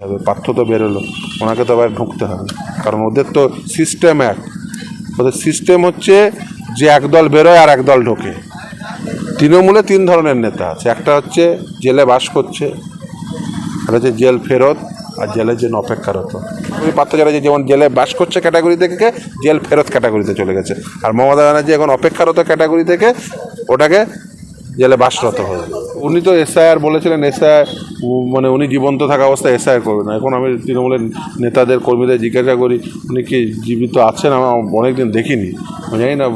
তবে পার্থ তো বেরোলো। ওনাকে তো আবার ঢুকতে হবে। কারণ ওদের তো সিস্টেম এক। ওদের সিস্টেম হচ্ছে যে একদল বেরোয় আর একদল ঢোকে। তৃণমূলে তিন ধরনের নেতা আছে। একটা হচ্ছে জেলে বাস করছে একটা হচ্ছে জেল ফেরত, আর জেলের জন্য অপেক্ষারত ওই পার্থ চ্যাটার্জি যেমন জেলে বাস করছে ক্যাটাগরি থেকে জেল ফেরত ক্যাটাগরিতে চলে গেছে। আর মমতা ব্যানার্জি এখন অপেক্ষারত ক্যাটাগরি থেকে, ওটাকে জেলে বাসরত হবে উনি তো এসআইআর বলেছিলেন, এসআইআর মানে উনি জীবন্ত থাকা অবস্থায় এসআইআর করবে না। এখন আমি তৃণমূলের নেতাদের, কর্মীদের জিজ্ঞাসা করি, উনি কি জীবিত আছেন? আমার অনেকদিন দেখিনি। জানি না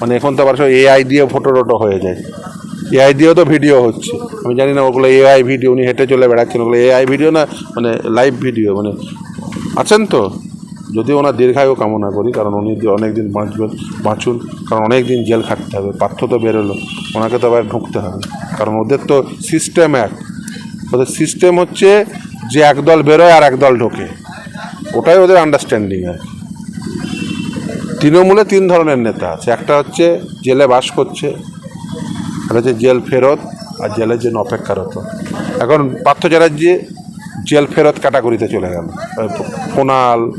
মানে এখন তো আবার সব এআই দিয়ে ফটো টটো হয়ে যায়। এআই দিয়েও তো ভিডিও হচ্ছে। আমি জানি না, ওগুলো এআই ভিডিও, উনি হেঁটে চলে বেড়াচ্ছেন, ওগুলো এআই ভিডিও না মানে লাইভ ভিডিও মানে আছেন তো? যদি ওনার দীর্ঘায়ু কামনা করি, কারণ উনি অনেক দিন বাঁচবেন, বাঁচুন, কারণ অনেক দিন জেল খাটতে হবে, পার্থ তো বেরোলো, ওনাকে তো আবার ঢুকতে হবে। কারণ ওদের তো সিস্টেম এক। ওদের সিস্টেম হচ্ছে যে একদল বেরোয় আর একদল ঢোকে। ওটাই ওদের আন্ডারস্ট্যান্ডিং আর তৃণমূলে তিন ধরনের নেতা আছে। একটা হচ্ছে জেলে বাস করছে একটা হচ্ছে জেল ফেরত, আর জেলের জন্য অপেক্ষারত। এখন পার্থ চ্যাটার্জি জেল ফেরত ক্যাটাগরিতে চলে গেল। কোনাল,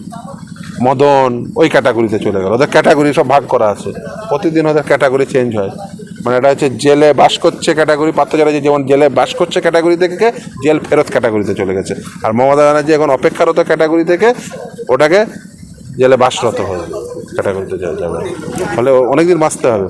মদন, ওই ক্যাটাগরিতে চলে গেল। ওদের ক্যাটাগরি সব ভাগ করা আছে। প্রতিদিন ওদের ক্যাটাগরি চেঞ্জ হয়। মানে এটা হচ্ছে জেলে বাস করছে ক্যাটাগরি পার্থ চ্যাটার্জি যেমন জেলে বাস করছে ক্যাটাগরি থেকে, জেল ফেরত ক্যাটাগরিতে চলে গেছে। আর মমতা ব্যানার্জি এখন অপেক্ষারত ক্যাটাগরি থেকে, ওটাকে জেলে বাসরত হবে ক্যাটাগরিতে যাবে। ফলে অনেকদিন বাঁচতে হবে।